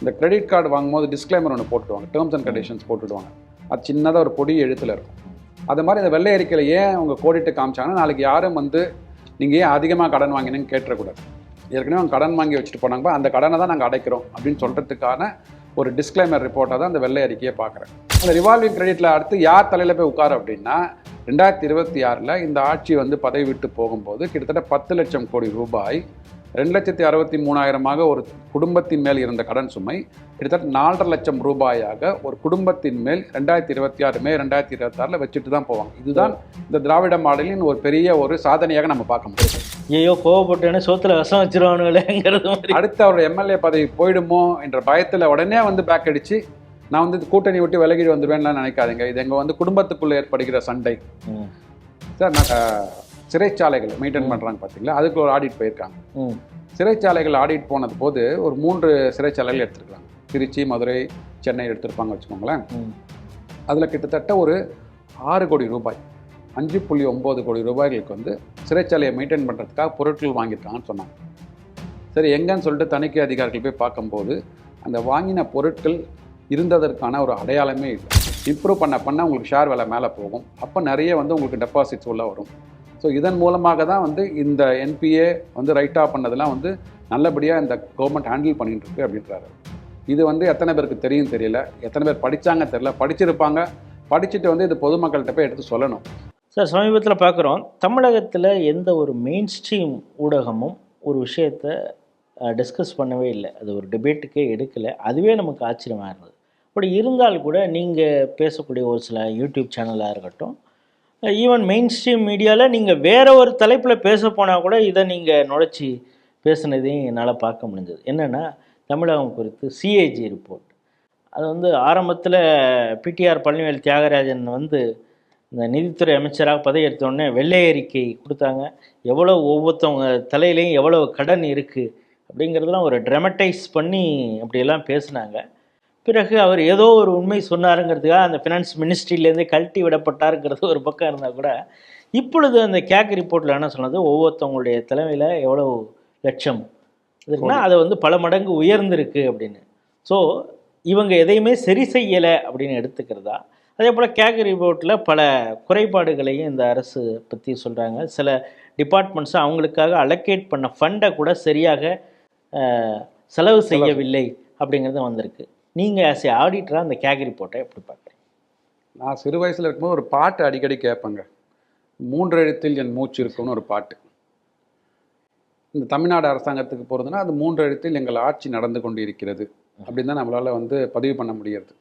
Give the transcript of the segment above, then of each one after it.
இந்த credit card வாங்கும்போது disclaimer ஒன்று போட்டுடுவாங்க. டேர்ம்ஸ் அண்ட் கண்டிஷன்ஸ் போட்டுடுவாங்க. அது சின்னதாக ஒரு பொடி எழுத்தில் இருக்கும். அது மாதிரி இந்த வெள்ளை அறிக்கையில் ஏன் அவங்க கோடிட்டு காமிச்சாங்கன்னா நாளைக்கு யாரும் வந்து நீங்கள் ஏன் அதிகமாக கடன் வாங்கினீங்கன்னு கேட்டுறக்கூடாது. ஏற்கனவே அவங்க கடன் வாங்கி வச்சுட்டு போனாங்க அந்த கடனை தான் நாங்கள் அடைக்கிறோம் அப்படின்னு சொல்கிறதுக்கான ஒரு டிஸ்க்ளைமர் ரிப்போர்ட்டாக தான் அந்த வெள்ளை அறிக்கையை பார்க்குறேன். அந்த ரிவால்விங் கிரெடிட்டில் அடுத்து யார் தலையில் போய் உட்காரு அப்படின்னா ரெண்டாயிரத்தி இருபத்தி ஆறில் இந்த ஆட்சி வந்து பதவி விட்டு போகும்போது கிட்டத்தட்ட பத்து லட்சம் கோடி ரூபாய் ரெண்டு லட்சத்தி அறுபத்தி மூணாயிரமாக ஒரு குடும்பத்தின் மேல் இருந்த கடன் சுமை கிட்டத்தட்ட நாலரை லட்சம் ரூபாயாக ஒரு குடும்பத்தின் மேல் ரெண்டாயிரத்தி இருபத்தி ஆறு மே ரெண்டாயிரத்தி இருபத்தாறில் வச்சுட்டு தான் போவாங்க. இதுதான் இந்த திராவிட மாடலின் ஒரு பெரிய ஒரு சாதனையாக நம்ம பார்க்க முடியும். ஐயோ கோவப்பட்டேன்னு சோத்துல விஷம் வச்சிருவானுங்களேங்கிறது அடுத்து அவரோட எம்எல்ஏ பதவி போயிடுமோ என்ற பயத்தில் உடனே வந்து பேக் அடிச்சு நான் வந்து கூட்டணி விட்டு விலகிட்டு வந்துடுவேன்லாம் நினைக்காதீங்க. இது எங்கள் வந்து குடும்பத்துக்குள்ளே ஏற்படுகிற சண்டை. சார் நான் சிறைச்சாலைகள் மெயின்டைன் பண்ணுறாங்க பார்த்தீங்களா அதுக்கு ஒரு ஆடிட் போயிருக்காங்க. சிறைச்சாலைகள் ஆடிட் போனது போது ஒரு மூன்று சிறைச்சாலைகள் எடுத்துருக்காங்க. திருச்சி மதுரை சென்னை எடுத்திருப்பாங்க வச்சுக்கோங்களேன். அதில் கிட்டத்தட்ட ஒரு ஆறு கோடி ரூபாய் அஞ்சு புள்ளி ஒம்பது கோடி ரூபாய்களுக்கு வந்து சிறைச்சாலையை மெயின்டைன் பண்ணுறதுக்காக பொருட்கள் வாங்கியிருக்காங்கன்னு சொன்னாங்க. சரி எங்கன்னு சொல்லிட்டு தணிக்கை அதிகாரிகள் போய் பார்க்கும்போது அந்த வாங்கின பொருட்கள் இருந்ததற்கான ஒரு அடையாளமே இல்லை. இம்ப்ரூவ் பண்ண பண்ண உங்களுக்கு ஷேர் விலை மேலே போகும். அப்போ நிறைய வந்து உங்களுக்கு டெபாசிட்ஸ் உள்ள வரும். ஸோ இதன் மூலமாக தான் வந்து இந்த என்பிஏ வந்து ரைட்டாக பண்ணதெல்லாம் வந்து நல்லபடியாக இந்த கவர்மெண்ட் ஹேண்டில் பண்ணிகிட்டு இருக்கு அப்படின்றாரு. இது வந்து எத்தனை பேருக்கு தெரியும் தெரியல. எத்தனை பேர் படித்தாங்க தெரியல. படிச்சிருப்பாங்க. படிச்சுட்டு வந்து இது பொதுமக்கள்கிட்ட போய் எடுத்து சொல்லணும். சார் சமீபத்தில் பார்க்குறோம் தமிழகத்தில் எந்த ஒரு மெயின் ஸ்ட்ரீம் ஊடகமும் ஒரு விஷயத்தை டிஸ்கஸ் பண்ணவே இல்லை. அது ஒரு டிபேட்டுக்கே எடுக்கலை. அதுவே நமக்கு ஆச்சரியமாக இருந்தது. அப்படி இருந்தால் கூட நீங்கள் பேசக்கூடிய ஒரு சில யூடியூப் சேனலாக இருக்கட்டும் ஈவன் மெயின் ஸ்ட்ரீம் மீடியாவில் நீங்கள் வேற ஒரு தலைப்பில் பேச போனால் கூட இதை நீங்கள் நுழைச்சி பேசுனதையும் என்னால் பார்க்க முடிஞ்சது. என்னென்னா தமிழகம் குறித்து சிஏஜி ரிப்போர்ட் அது வந்து ஆரம்பத்தில் பிடிஆர் பழனிவேல் தியாகராஜன் வந்து இந்த நிதித்துறை அமைச்சராக பதவியேற்றோடனே வெள்ளை அறிக்கை கொடுத்தாங்க. எவ்வளோ ஒவ்வொருத்தவங்க தலையிலையும் எவ்வளோ கடன் இருக்குது அப்படிங்கிறதெல்லாம் ஒரு ட்ரமட்டைஸ் பண்ணி அப்படியெல்லாம் பேசுனாங்க. பிறகு அவர் ஏதோ ஒரு உண்மை சொன்னாருங்கிறதுக்காக அந்த ஃபினான்ஸ் மினிஸ்ட்ரியிலேருந்து கழட்டி விடப்பட்டாருங்கிறது ஒரு பக்கம் இருந்தால் கூட இப்பொழுது அந்த கேக் ரிப்போர்ட்டில் என்ன சொன்னது? ஒவ்வொருத்தவங்களுடைய தலைமையில் எவ்வளோ லட்சம்? இருக்குன்னா அது வந்து பல மடங்கு உயர்ந்திருக்கு அப்படின்னு. ஸோ இவங்க எதையுமே சரி செய்யலை அப்படின்னு எடுத்துக்கிறதா? அதே போல் கேக் ரிப்போர்ட்டில் பல குறைபாடுகளையும் இந்த அரசு பற்றி சொல்கிறாங்க சில டிபார்ட்மெண்ட்ஸ் அவங்களுக்காக அலோகேட் பண்ண ஃபண்டை கூட சரியாக செலவு. செய்யவில்லை அப்படிங்கிறது வந்திருக்கு. நீங்கள் ஆஸ் ஏ ஆடிட்டராக அந்த கேக் ரிப்போர்ட்டை எப்படி பார்க்குறீங்க? நான் சிறு வயசில் இருக்கும்போது ஒரு பாட்டு அடிக்கடி கேட்பேங்க. மூன்று எழுத்தில் என் மூச்சு இருக்கும்னு ஒரு பாட்டு. இந்த தமிழ்நாடு அரசாங்கத்துக்கு போகிறதுனா அது மூன்று எழுத்தில் எங்கள் ஆட்சி நடந்து கொண்டு இருக்கிறது அப்படின்னு தான் நம்மளால் வந்து பதிவு பண்ண முடிகிறது.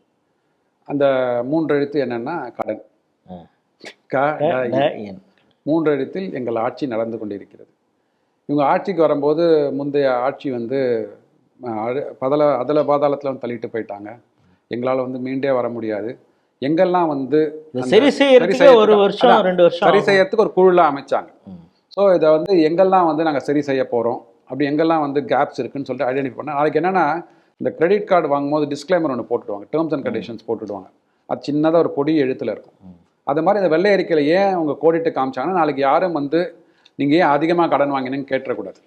அந்த மூன்று எழுத்து என்னன்னா கடன். க. மூன்று எழுத்தில் எங்கள் ஆட்சி நடந்து கொண்டிருக்கிறது. இவங்க ஆட்சிக்கு வரும்போது முந்தைய ஆட்சி வந்து பதல அதல பாதாளத்தில் வந்து தள்ளிட்டு போயிட்டாங்க. எங்களால் வந்து மீண்டே வர முடியாது. எங்கெல்லாம் வந்து சரி செய்யறதுக்கு ஒரு வருஷம் ரெண்டு வருஷம் சரி. செய்யறதுக்கு ஒரு குழுலாம் அமைச்சாங்க. ஸோ இதை வந்து எங்கெல்லாம் வந்து நாங்கள் சரி செய்ய போகிறோம் அப்படி எங்கெல்லாம் வந்து கேப்ஸ் இருக்குன்னு சொல்லிட்டு ஐடென்டிஃபை பண்ண நாளைக்கு என்னன்னா இந்த கிரெடிட் கார்டு வாங்கும்போது டிஸ்க்ளைமர் ஒன்று போட்டுடுவாங்க. டேர்ம்ஸ் அண்ட் கண்டிஷன்ஸ் போட்டுடுவாங்க. அது சின்னதாக ஒரு பொடி எழுத்தில் இருக்கும். அது மாதிரி இந்த வெள்ளை அறிக்கையில் ஏன் உங்கள் கோடிட்டு காமிச்சாங்கன்னா நாளைக்கு யாரும் வந்து நீங்கள் ஏன் அதிகமாக கடன் வாங்கினீங்கன்னு கேட்டுறக்கூடாது.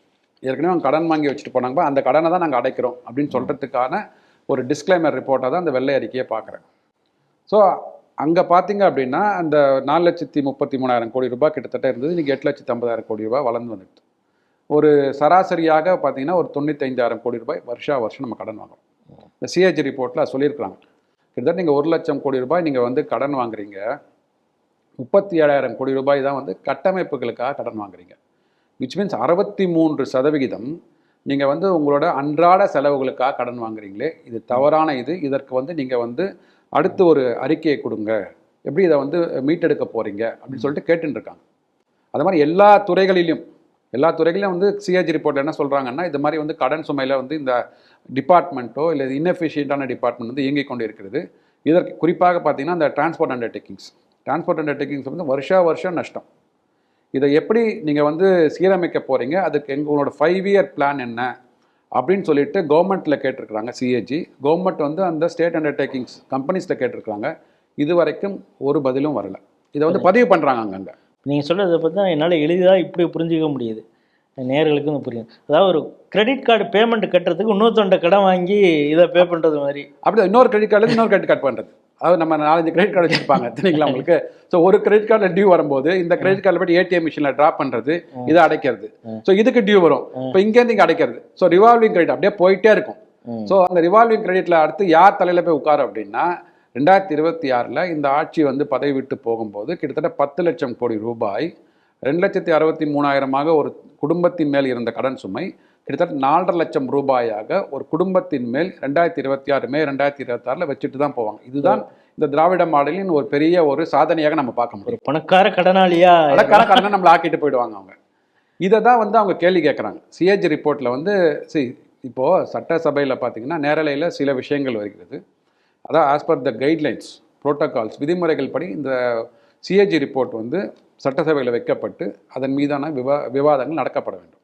ஏற்கனவே அவங்க கடன் வாங்கி வச்சுட்டு போனாங்க. அந்த கடனை தான் நாங்கள் அடைக்கிறோம் அப்படின்னு சொல்கிறதுக்கான ஒரு டிஸ்க்ளைமர் ரிப்போர்ட்டாக தான் அந்த வெள்ளை அறிக்கையை பார்க்குறேன். ஸோ அங்கே பார்த்தீங்க அப்படின்னா அந்த நாலு லட்சத்தி முப்பத்தி மூணாயிரம் கோடி ரூபாய் கிட்டத்தட்ட இருந்தது. இன்றைக்கி எட்டு லட்சத்தி ஐம்பதாயிரம் கோடி ரூபாய் வளர்ந்து வந்துடுது. ஒரு சராசரியாக பார்த்தீங்கன்னா ஒரு தொண்ணூத்தைந்தாயிரம் கோடி ரூபாய் வருஷா வருஷம் நம்ம கடன் வாங்குறோம். இந்த சிஹெச் ரிப்போர்ட்டில் சொல்லியிருக்கிறாங்க. கிட்டத்தட்ட நீங்கள் ஒரு லட்சம் கோடி ரூபாய் நீங்கள் வந்து கடன் வாங்குறீங்க. முப்பத்தி ஏழாயிரம் கோடி ரூபாய் தான் வந்து கட்டமைப்புகளுக்காக கடன் வாங்குறீங்க. விச் மீன்ஸ் அறுபத்தி மூன்று சதவிகிதம் நீங்கள் வந்து உங்களோட அன்றாட செலவுகளுக்காக கடன் வாங்குறீங்களே இது தவறான இது. இதற்கு வந்து நீங்கள் வந்து அடுத்து ஒரு அறிக்கையை கொடுங்க. எப்படி இதை வந்து மீட்டெடுக்க போகிறீங்க அப்படின்னு சொல்லிட்டு கேட்டுருக்காங்க அது மாதிரி எல்லா துறைகளிலும் எல்லா துறைகளிலும் வந்து சிஏஜி ரிப்போர்ட்டில் என்ன சொல்கிறாங்கன்னா இது மாதிரி வந்து கடன் சுமையில் வந்து இந்த டிபார்ட்மெண்ட்டோ இல்லை இன்எஃபிஷியண்ட்டான டிபார்ட்மெண்ட் வந்து இயங்கிக் கொண்டு இருக்கிறது இதற்கு குறிப்பாக பார்த்தீங்கன்னா இந்த டிரான்ஸ்போர்ட் அண்டர்டேக்கிங்ஸ் டிரான்ஸ்போர்ட் அண்டர்டேக்கிங்ஸ் வந்து வருஷா வருஷம் நஷ்டம். இதை எப்படி நீங்கள் வந்து சீரமைக்க போகிறீங்க அதுக்கு எங்களோட ஃபைவ் இயர் பிளான் என்ன? அப்படின்னு சொல்லிட்டு கவர்மெண்ட்டில் கேட்டிருக்கிறாங்க சிஏஜி கவர்மெண்ட் வந்து அந்த ஸ்டேட் அண்டர்டேக்கிங்ஸ் கம்பெனிஸில் கேட்டிருக்கிறாங்க. இது வரைக்கும் ஒரு பதிலும் வரல. இதை வந்து பதிவு பண்ணுறாங்க அங்கங்கே. நீங்கள் சொல்கிறத பார்த்தா என்னால் எளிதாக இப்படி புரிஞ்சிக்க முடியுது. நேர்களுக்கு வந்து புரியும். அதாவது ஒரு கிரெடிட் கார்டு பேமெண்ட் கட்டுறதுக்கு இன்னொருத்தண்ட கடன் வாங்கி இதை பே பண்ணுறது மாதிரி. அப்படி இன்னொரு கிரெடிட் கார்டு இன்னொரு கிரெடிட் கார்டு பண்ணுறது அது நம்ம நாலஞ்சு கிரெடிட் கார்டு வச்சிருப்பாங்க தெரியுங்களா உங்களுக்கு? ஸோ ஒரு கிரெடிட் கார்டில் டியூ வரும்போது இந்த கிரெடிட் கார்டில் போய்ட்டு ஏடிஎம் மிஷினில் ட்ராப் பண்ணுறது இதை அடைக்கிறது. ஸோ இதுக்கு டியூ வரும். இப்போ இங்கேருந்து இங்கே அடைக்கிறது. ஸோ ரிவால்விங் கிரெடிட் அப்படியே போயிட்டே இருக்கும். ஸோ அந்த ரிவால்விங் கிரெடிட்ல அடுத்து யார் தலையில போய் உட்காரு அப்படின்னா ரெண்டாயிரத்தி இருபத்தி ஆறில் இந்த ஆட்சி வந்து பதவி விட்டு போகும்போது கிட்டத்தட்ட பத்து லட்சம் கோடி ரூபாய் ரெண்டு லட்சத்தி அறுபத்தி மூணாயிரமாக ஒரு குடும்பத்தின் மேல் இருந்த கடன் சுமை கிட்டத்தட்ட நாலரை லட்சம் ரூபாயாக ஒரு குடும்பத்தின் மேல் ரெண்டாயிரத்தி இருபத்தி ஆறு மே ரெண்டாயிரத்தி இருபத்தாறில் வச்சுட்டு தான் போவாங்க. இதுதான் இந்த திராவிட மாடலின் ஒரு பெரிய ஒரு சாதனையாக நம்ம பார்க்க முடியும். பணக்கார கடனாளியா அடக்கார கடனை நம்மளை ஆக்கிட்டு போயிடுவாங்க அவங்க. இதை தான் வந்து அவங்க கேள்வி கேட்குறாங்க சிஏஜி ரிப்போர்ட்டில் வந்து சி இப்போது சட்டசபையில் பார்த்தீங்கன்னா நேரலையில் சில விஷயங்கள் வருகிறது. அதான் as per the guidelines protocols விதிமுறைகள் படி இந்த சிஏஜி ரிப்போர்ட் வந்து சட்டசபையில் வைக்கப்பட்டு அதன் மீதான விவா விவாதங்கள் நடக்கப்பட வேண்டும்.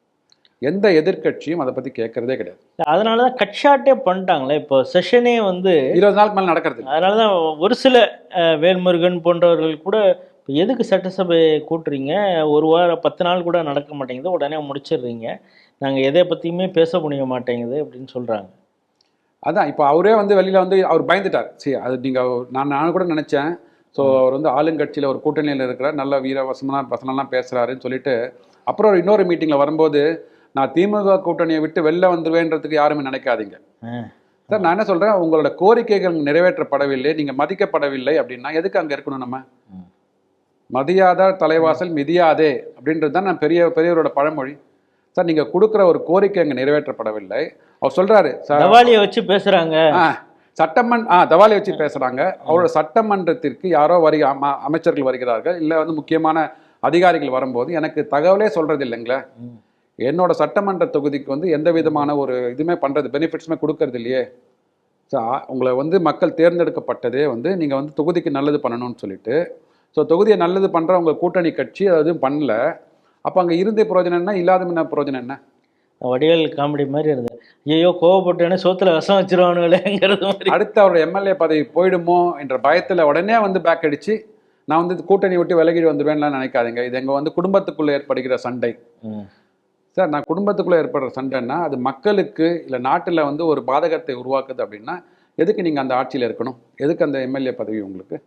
எந்த எதிர்க்கட்சியும் அதை பற்றி கேட்கறதே கிடையாது. அதனால தான் கட் ஷாட்டே பண்ணிட்டாங்களே இப்போ செஷனே வந்து இருபது நாளுக்கு மேலே நடக்கிறது இல்ல. அதனால தான் ஒரு சில வேல்முருகன் போன்றவர்கள் கூட இப்ப எதுக்கு சட்டசபை கூட்டுறீங்க? ஒரு வாரம் பத்து நாள் கூட நடக்க மாட்டேங்குது உடனே முடிச்சிடுறீங்க. நாங்கள் எதை பற்றியுமே பேச முடிய மாட்டேங்குது அப்படின்னு சொல்கிறாங்க அதான் இப்போ அவரே வந்து வெளியில் வந்து அவர் பயந்துட்டார். சரி அது நீங்கள் நான் நான் கூட நினச்சேன். ஸோ அவர் வந்து ஆளுங்கட்சியில் ஒரு கூட்டணியில் இருக்கிறார் நல்ல வீர வசமான வசனம்லாம் பேசுகிறாருன்னு சொல்லிட்டு அப்புறம் ஒரு இன்னொரு மீட்டிங்கில் வரும்போது நான் திமுக கூட்டணியை விட்டு வெளில வந்துருவேன்றதுக்கு யாருமே நினைக்காதீங்க. சார் நான் என்ன சொல்கிறேன் உங்களோட கோரிக்கைகள் நிறைவேற்றப்படவில்லை நீங்கள் மதிக்கப்படவில்லை அப்படின்னா எதுக்கு அங்கே இருக்கணும் நம்ம? ம். மதியாத தலைவாசல் மிதியாதே அப்படின்றது தான் நான் பெரிய பெரியவரோட பழமொழி. சார் நீங்கள் கொடுக்குற ஒரு கோரிக்கை அங்கே நிறைவேற்றப்படவில்லை. அவர் சொல்கிறாரு சார் தவாலியை வச்சு பேசுகிறாங்க ஆ சட்டமன் ஆ தவாலி வச்சு பேசுறாங்க. அவரோட சட்டமன்றத்திற்கு யாரோ அம- அமைச்சர்கள் வருகிறார்கள். இல்லை வந்து முக்கியமான அதிகாரிகள் வரும்போது எனக்கு தகவலே சொல்றது இல்லைங்களே. என்னோட சட்டமன்ற தொகுதிக்கு வந்து எந்த விதமான ஒரு இதுவுமே பண்றது பெனிஃபிட்ஸுமே கொடுக்கறது இல்லையே. ஸோ உங்களை வந்து மக்கள் தேர்ந்தெடுக்கப்பட்டதே வந்து நீங்கள் வந்து தொகுதிக்கு நல்லது பண்ணணும்னு சொல்லிட்டு ஸோ தொகுதியை நல்லது பண்ணுற உங்கள் கூட்டணி கட்சி அது எதுவும் பண்ணல. அப்போ அங்கே இருந்த பிரயோஜனம் என்ன? இல்லாத என்ன பிரயோஜனம் என்ன? வடிவேல் காமெடி மாதிரி இருந்தது. ஐயோ கோவப்பட்டேன்னு சோத்துல விஷம் வச்சிருவானுங்களேங்கிறது மாதிரி. அடுத்து அவரோட எம்எல்ஏ பதவி போயிடுமோ என்ற பயத்தில் உடனே வந்து பேக் அடிச்சு நான் வந்து கூட்டணி விட்டு விலகிட்டு வந்துடுவேன்லாம் நினைக்காதீங்க. இது எங்க வந்து குடும்பத்துக்குள்ள ஏற்படுகிற சண்டை. சார் நான் குடும்பத்துக்குள்ள ஏற்படுற சண்டைன்னா அது மக்களுக்கு இல்லை நாட்டில் வந்து ஒரு பாதகத்தை உருவாக்குது அப்படின்னா எதுக்கு நீங்கள் அந்த ஆட்சியில் இருக்கணும்? எதுக்கு அந்த எம்எல்ஏ பதவி உங்களுக்கு?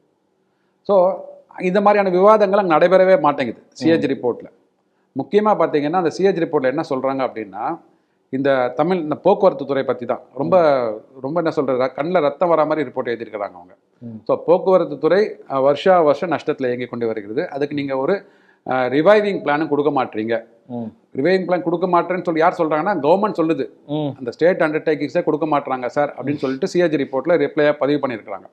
ஸோ இந்த மாதிரியான விவாதங்கள் அங்கே நடைபெறவே மாட்டேங்குது சிஏஜி ரிப்போர்ட்டில் முக்கியமாக பார்த்தீங்கன்னா அந்த சிஏஜி ரிப்போர்ட்டில் என்ன சொல்கிறாங்க அப்படின்னா இந்த தமிழ் இந்த போக்குவரத்து துறை பற்றி தான். ரொம்ப ரொம்ப என்ன சொல்கிறது கண்ணில் ரத்தம் வர மாதிரி ரிப்போர்ட் எழுதியிருக்கிறாங்க அவங்க. ஸோ போக்குவரத்து துறை வருஷா வருஷம் நஷ்டத்தில் இயங்கி கொண்டு வருகிறது. அதுக்கு நீங்கள் ஒரு ரிவைவிங் பிளானும் கொடுக்க மாட்டீங்க. ரிவைவிங் பிளான் கொடுக்க மாட்டேன்னு சொல்லி யார் சொல்கிறாங்கன்னா கவர்மெண்ட் சொல்லுது. அந்த ஸ்டேட் அண்டர்டேக்கிங்ஸே கொடுக்க மாட்றாங்க சார் அப்படின்னு சொல்லிட்டு சிஏஜி ரிப்போர்ட்டில் ரிப்ளையாக பதிவு பண்ணியிருக்கிறாங்க.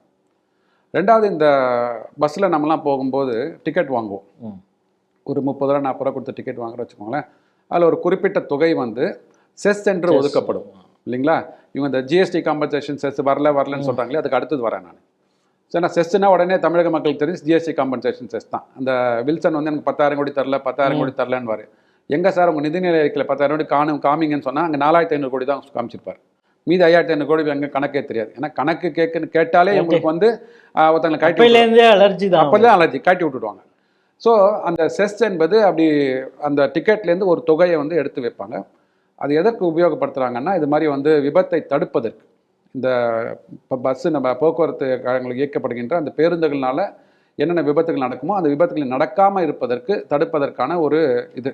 ரெண்டாவது இந்த பஸ்ஸில் நம்மலாம் போகும்போது டிக்கெட் வாங்குவோம். ஒரு முப்பது ரூபா நாற்பது ரூபா கொடுத்து டிக்கெட் வாங்குற வச்சுக்கோங்களேன். அதில் ஒரு குறிப்பிட்ட தொகை வந்து செஸ் என்று. ஒதுக்கப்படும். இல்லைங்களா? இவங்க இந்த ஜிஎஸ்டி காம்பன்சேஷன் செஸ் வரல வரலன்னு சொல்கிறாங்களே அதுக்கு அடுத்தது வரேன் நான். சரி நான் செஸ்னா உடனே தமிழக மக்களுக்கு தெரியும் ஜிஎஸ்டி காம்பன்சேஷன் செஸ் தான். அந்த வில்சன் வந்து எனக்கு பத்தாயிரம் கோடி தரல பத்தாயிரம் கோடி தரலன்னு எங்க சார் உங்க நிதிநிலை அறிக்கையில் பத்தாயிரம் கோடி காணும் காமிங்கன்னு சொன்னா அங்க நாலாயிரத்தி ஐநூறு கோடி தான் காமிச்சிருப்பார். மீதி ஐயாயிரத்தி ஐநூறு கோடி எங்க கணக்கே தெரியாது. ஏன்னா கணக்கு கேட்குன்னு கேட்டாலே உங்களுக்கு வந்து ஒருத்தங்களை கட்டி அலர்ஜி தான். அப்போதான் அலர்ஜி காட்டி விட்டுடுவாங்க. ஸோ அந்த செஸ் என்பது அப்படி அந்த டிக்கெட்லேருந்து ஒரு தொகையை வந்து எடுத்து வைப்பாங்க. அது எதற்கு உபயோகப்படுத்துகிறாங்கன்னா இது மாதிரி வந்து விபத்தை தடுப்பதற்கு. இந்த இப்போ பஸ்ஸு நம்ம போக்குவரத்து கழகங்களுக்கு இயக்கப்படுகின்ற அந்த பேருந்துகள்னால என்னென்ன விபத்துகள் நடக்குமோ அந்த விபத்துகள் நடக்காமல் இருப்பதற்கு தடுப்பதற்கான ஒரு இது.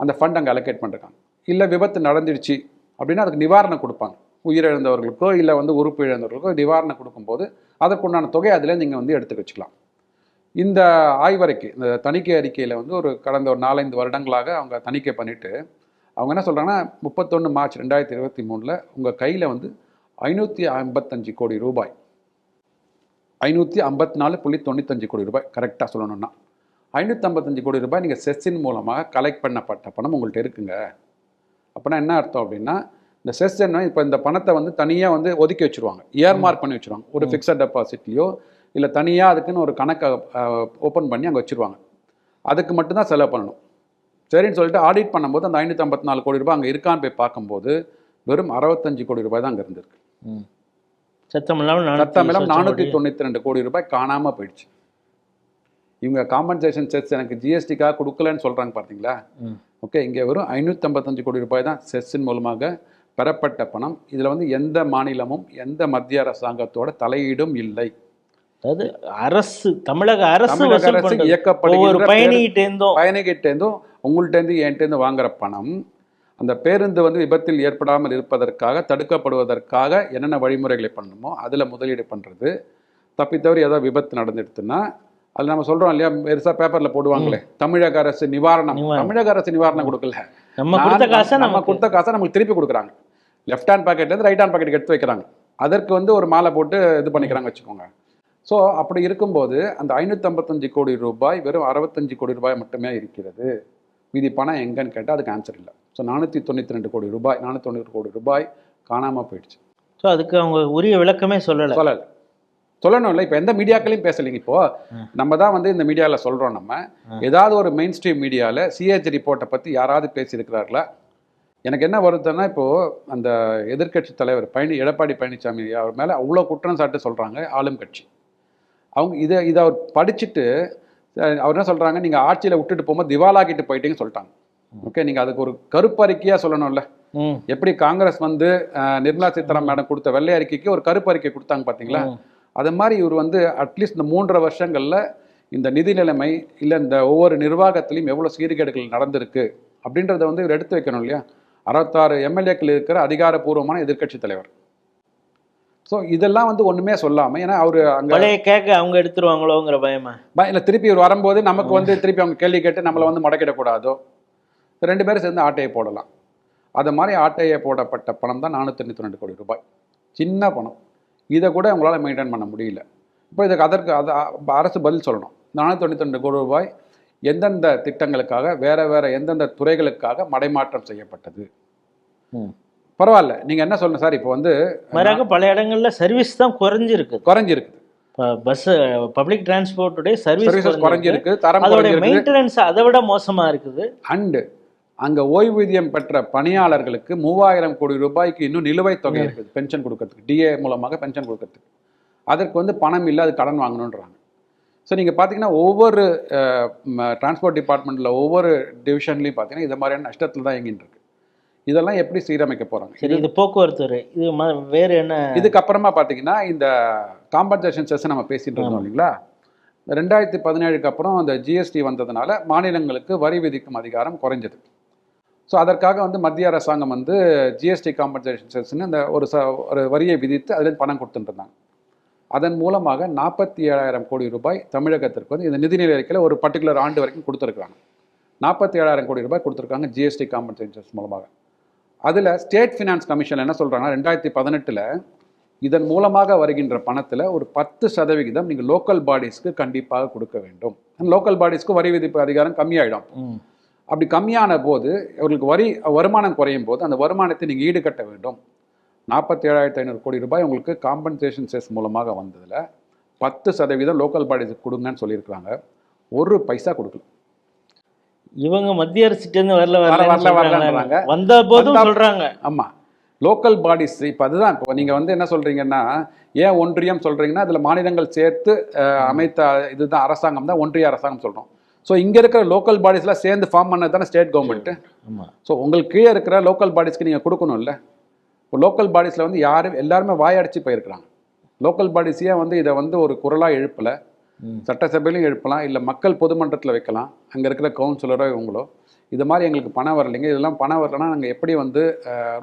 அந்த ஃபண்ட் அங்கே அலோகேட் பண்ணுறாங்க இல்லை விபத்து நடந்துடுச்சு அப்படின்னா அதுக்கு நிவாரணம் கொடுப்பாங்க. உயிரிழந்தவர்களுக்கோ இல்லை வந்து உறுப்பு இழந்தவர்களுக்கோ நிவாரணம் கொடுக்கும்போது அதற்குண்டான தொகை அதில் நீங்கள் வந்து எடுத்து வச்சுக்கலாம். இந்த ஆய்வறிக்கை இந்த தணிக்கை அறிக்கையில் வந்து ஒரு கடந்த ஒரு நாலஞ்சு வருடங்களாக அவங்க தணிக்கை பண்ணிவிட்டு அவங்க என்ன சொல்கிறாங்கன்னா முப்பத்தொன்று மார்ச் ரெண்டாயிரத்தி இருபத்தி மூணில் உங்கள் கையில் வந்து ஐநூற்றி ஐம்பத்தஞ்சு கோடி ரூபாய். ஐநூற்றி ஐம்பத்தி நாலு புள்ளி தொண்ணூத்தஞ்சு கோடி ரூபாய். கரெக்டாக சொல்லணும்னா. ஐநூற்றி ஐம்பத்தஞ்சு கோடி ரூபாய் நீங்கள் செஸ்ஸின் மூலமாக கலெக்ட் பண்ணப்பட்ட பணம் உங்கள்கிட்ட இருக்குங்க. அப்படின்னா என்ன அர்த்தம் அப்படின்னா இந்த செஸ் என்ன இப்போ இந்த பணத்தை வந்து தனியாக வந்து ஒதுக்கி வச்சிருவாங்க. இயர்மார்க் பண்ணி வச்சிருவாங்க. ஒரு ஃபிக்ஸட் டெபாசிட்லையோ இல்லை தனியாக அதுக்குன்னு ஒரு கணக்கை ஓப்பன் பண்ணி அங்கே வச்சிருவாங்க. அதுக்கு மட்டும்தான் செலவு பண்ணணும். சரின்னு சொல்லிட்டு ஆடிட் பண்ணும்போது அந்த ஐநூற்றி ஐம்பத்தி நாலு கோடி ரூபாய் அங்கே இருக்கான்னு போய் பார்க்கும்போது வெறும் அறுபத்தஞ்சு கோடி ரூபாய் தான் அங்கே இருந்திருக்கு. ம். சத்தம் இல்லாமல் சத்தமில்லாம் நானூற்றி நானூற்றி தொண்ணூற்றி ரெண்டு கோடி ரூபாய் காணாமல் போயிடுச்சு. இவங்க காம்பன்சேஷன் செஸ் எனக்கு ஜிஎஸ்டிக்காக கொடுக்கலன்னு சொல்கிறாங்க பார்த்தீங்களா. ஓகே இங்கே வெறும் ஐநூற்றம்பத்தஞ்சு கோடி ரூபாய் தான் செஸ்ஸின் மூலமாக பெறப்பட்ட பணம். இதில் வந்து எந்த மாநிலமும் எந்த மத்திய அரசாங்கத்தோட தலையீடும் இல்லை. அதாவது அரசு தமிழக அரசு தமிழக அரசு இயக்கப்படுகின்ற பயணிகிட்டேருந்தும். பயணிகிட்டேருந்தும் உங்கள்கிட்டேருந்து என்கிட்டேருந்து வாங்குற பணம் அந்த பேருந்து வந்து விபத்தில் ஏற்படாமல் இருப்பதற்காக தடுக்கப்படுவதற்காக என்னென்ன வழிமுறைகளை பண்ணணுமோ அதில் முதலீடு பண்ணுறது தப்பித்தவறி ஏதாவது விபத்து நடந்துடுதுன்னா அது நம்ம சொல்றோம் இல்லையா? பெருசாக பேப்பரில் போடுவாங்களே. தமிழக அரசு நிவாரணம். தமிழக அரசு நிவாரணம் கொடுக்கல. நம்ம கொடுத்த காசை நம்ம நம்ம கொடுத்த காசை நமக்கு திருப்பி கொடுக்குறாங்க. லெஃப்ட் ஹேண்ட் பாக்கெட்லேருந்து ரைட் ஹேண்ட் பாக்கெட்டுக்கு எடுத்து வைக்கிறாங்க. அதற்கு வந்து ஒரு மாலை போட்டு இது பண்ணிக்கிறாங்க வச்சுக்கோங்க. ஸோ அப்படி இருக்கும்போது அந்த ஐநூற்றம்பத்தஞ்சு கோடி ரூபாய் வெறும் அறுபத்தஞ்சு கோடி ரூபாய் மட்டுமே இருக்கிறது. மீதி பணம் எங்கன்னு கேட்டால் அதுக்கு ஆன்சர் இல்லை. ஸோ நானூற்றி தொண்ணூற்றி ரெண்டு கோடி ரூபாய் நானூற்றி தொண்ணூறு கோடி ரூபாய் காணாமல் போயிடுச்சு. ஸோ அதுக்கு அவங்க உரிய விளக்கமே சொல்லலை. சொல்லலை. சொல்லணும் இல்லை இப்போ எந்த மீடியாக்களையும் பேசலைங்க இப்போ. நம்ம தான் வந்து இந்த மீடியாவில் சொல்கிறோம் நம்ம. ஏதாவது ஒரு மெயின் ஸ்ட்ரீம் மீடியாவில் சிஏஜி ரிப்போர்ட்டை பற்றி யாராவது பேசியிருக்கிறார்களா? எனக்கு என்ன வருத்தம்னா இப்போது அந்த எதிர்க்கட்சி தலைவர் பழனி எடப்பாடி பழனிசாமி அவர் மேலே அவ்வளோ குற்றம் சாட்டு சொல்கிறாங்க ஆளும் கட்சி. அவங்க இதை இதை அவர் படிச்சுட்டு அவர் என்ன சொல்கிறாங்க நீங்கள் ஆட்சியில் விட்டுட்டு போகும்போது திவாலாக்கிட்டு போயிட்டீங்கன்னு சொல்லிட்டாங்க. ஓகே நீங்கள் அதுக்கு ஒரு கருப்பறிக்கையாக சொல்லணும்ல. எப்படி காங்கிரஸ் வந்து நிர்மலா சீதாராமன் மேடம் கொடுத்த வெள்ளை அறிக்கைக்கு ஒரு கருப்பறிக்கை கொடுத்தாங்க பார்த்தீங்களா. அது மாதிரி இவர் வந்து அட்லீஸ்ட் இந்த மூன்றரை வருஷங்களில் இந்த நிதி நிலைமை இல்லை இந்த ஒவ்வொரு நிர்வாகத்திலையும் எவ்வளோ சீர்கேடுகள் நடந்திருக்கு அப்படின்றத வந்து இவர் எடுத்து வைக்கணும் இல்லையா? அறுபத்தாறு எம்எல்ஏக்கள் இருக்கிற அதிகாரப்பூர்வமான எதிர்க்கட்சி தலைவர். ஸோ இதெல்லாம் வந்து ஒன்றுமே சொல்லாமல் ஏன்னா அவர் அங்கே கேக்க அவங்க எடுத்துருவாங்களோங்கிற பயமா? இல்லை திருப்பி இவர் வரும்போது நமக்கு வந்து திருப்பி அவங்க கேள்வி கேட்டு நம்மளை வந்து முடக்கிடக்கூடாதோ ரெண்டு பேரும் சேர்ந்து ஆட்டையை போடலாம். அது மாதிரி ஆட்டையை போடப்பட்ட பணம் தான் நானூற்றி தொண்ணூற்றி ரெண்டு கோடி ரூபாய். சின்ன பணம். இதை கூட உங்களால் மெயின்டைன் பண்ண முடியல. இப்போ இதுக்கு அதற்கு அது அரசு பதில் சொல்லணும். நானூற்றி தொண்ணூற்றி ரெண்டு கோடி ரூபாய் எந்தெந்த திட்டங்களுக்காக வேற வேற எந்தெந்த துறைகளுக்காக மடைமாற்றம் செய்யப்பட்டது. பரவாயில்ல. நீங்கள் என்ன சொல்லணும் சார்? இப்போ வந்து பல இடங்கள்ல சர்வீஸ் தான் குறைஞ்சிருக்குது குறைஞ்சிருக்குது பஸ் பப்ளிக் டிரான்ஸ்போர்ட்டுடைய சர்வீஸ் குறைஞ்சிருக்கு தரம் அதோட குறைஞ்சிருக்கு. மெயின்டெனன்ஸ் அதை விட மோசமா இருக்குது. அண்டு அங்க ஓய்வூதியம் பெற்ற பணியாளர்களுக்கு மூவாயிரம் கோடி ரூபாய்க்கு இன்னும் நிலுவைத் தொகை இருக்குது பென்ஷன் கொடுக்கறதுக்கு டிஏ மூலமாக பென்ஷன் கொடுக்கறதுக்கு. அதற்கு வந்து பணம் இல்லை அது கடன் வாங்கணுன்றாங்க ஸோ நீங்கள் பார்த்தீங்கன்னா ஒவ்வொரு டிரான்ஸ்போர்ட் டிபார்ட்மெண்ட்டில் ஒவ்வொரு டிவிஷன்லையும் பார்த்தீங்கன்னா இது மாதிரியான நஷ்டத்தில் தான் இயங்கிட்டு இருக்கு. இதெல்லாம் எப்படி சீரமைக்க போகிறாங்க சரி இது போக்குவரத்து இது வேற என்ன? இதுக்கப்புறமா பார்த்தீங்கன்னா இந்த காம்பன்சேஷன் செஸ் நம்ம பேசிட்டு இருந்தோம் இல்லைங்களா? ரெண்டாயிரத்தி பதினேழுக்கு அப்புறம் அந்த ஜிஎஸ்டி வந்ததுனால மாநிலங்களுக்கு வரி விதிக்கும் அதிகாரம் குறைஞ்சது. ஸோ அதற்காக வந்து மத்திய அரசாங்கம் வந்து ஜிஎஸ்டி காம்பன்சேஷன் செஸ்ன்னு அந்த ஒரு ச ஒரு வரியை விதித்து அதில் பணம் கொடுத்துட்டுருந்தாங்க. அதன் மூலமாக நாற்பத்தி ஏழாயிரம் கோடி ரூபாய் தமிழகத்திற்கு வந்து இந்த நிதிநிலை அறிக்கையில் ஒரு பர்டிகுலர் ஆண்டு வரைக்கும் கொடுத்துருக்காங்க நாற்பத்தி ஏழாயிரம் கோடி ரூபாய் கொடுத்துருக்காங்க ஜிஎஸ்டி காம்பன்சேஷன்ஸ் மூலமாக. அதில் ஸ்டேட் ஃபினான்ஸ் கமிஷன் என்ன சொல்கிறாங்கன்னா ரெண்டாயிரத்தி பதினெட்டில் இதன் மூலமாக வருகின்ற பணத்தில் ஒரு பத்து சதவிகிதம் நீங்கள் லோக்கல் பாடிஸ்க்கு கண்டிப்பாக கொடுக்க வேண்டும். லோக்கல் பாடிஸ்க்கு வரி விதிப்பு அதிகாரம் கம்மியாயிடும். அப்படி கம்மியான போது அவர்களுக்கு வரி வருமானம் குறையும் போது அந்த வருமானத்தை நீங்கள் ஈடுகட்ட வேண்டும். நாற்பத்தி ஏழாயிரத்தி ஐநூறு கோடி ரூபாய் உங்களுக்கு காம்பன்சேஷன் செஸ் மூலமாக வந்ததில் பத்து சதவீதம் லோக்கல் பாடிஸுக்கு கொடுங்கன்னு சொல்லியிருக்கிறாங்க. ஒரு பைசா கொடுக்கல. இவங்க மத்திய இருந்து வரல வர- வரல, வரல. வந்த போதும் வந்தா- சொல்றாங்க. ஆமாம் லோக்கல் பாடிஸ் இப்போ அதுதான் இப்போ நீங்கள் வந்து என்ன சொல்கிறீங்கன்னா ஏன் ஒன்றியம் சொல்கிறீங்கன்னா அதில் மாநிலங்கள் சேர்த்து அமைத்த இதுதான் அரசாங்கம் தான் ஒன்றிய அரசாங்கம் சொல்கிறோம் ஸோ இங்கே இருக்கிற லோக்கல் பாடிஸ்லாம் சேர்ந்து ஃபார்ம் பண்ணது தானே ஸ்டேட் கவர்மெண்ட்டு ஆமா. ஸோ உங்களுக்கு கீழே இருக்கிற லோக்கல் பாடிஸ்க்கு நீங்கள் கொடுக்கணும்ல. இப்போ லோக்கல் பாடிஸில் வந்து யாரும் எல்லாருமே வாயடிச்சு போயிருக்கிறாங்க. லோக்கல் பாடிஸையே வந்து இதை வந்து ஒரு குரலாக எழுப்பலை. சட்டசபையிலும் எழுப்பலாம் இல்லை மக்கள் பொதுமன்றத்தில் வைக்கலாம். அங்கே இருக்கிற கவுன்சிலரோ இவங்களோ இது மாதிரி எங்களுக்கு பணம் வரலைங்க. இதெல்லாம் பணம் வரலைன்னா நாங்கள் எப்படி வந்து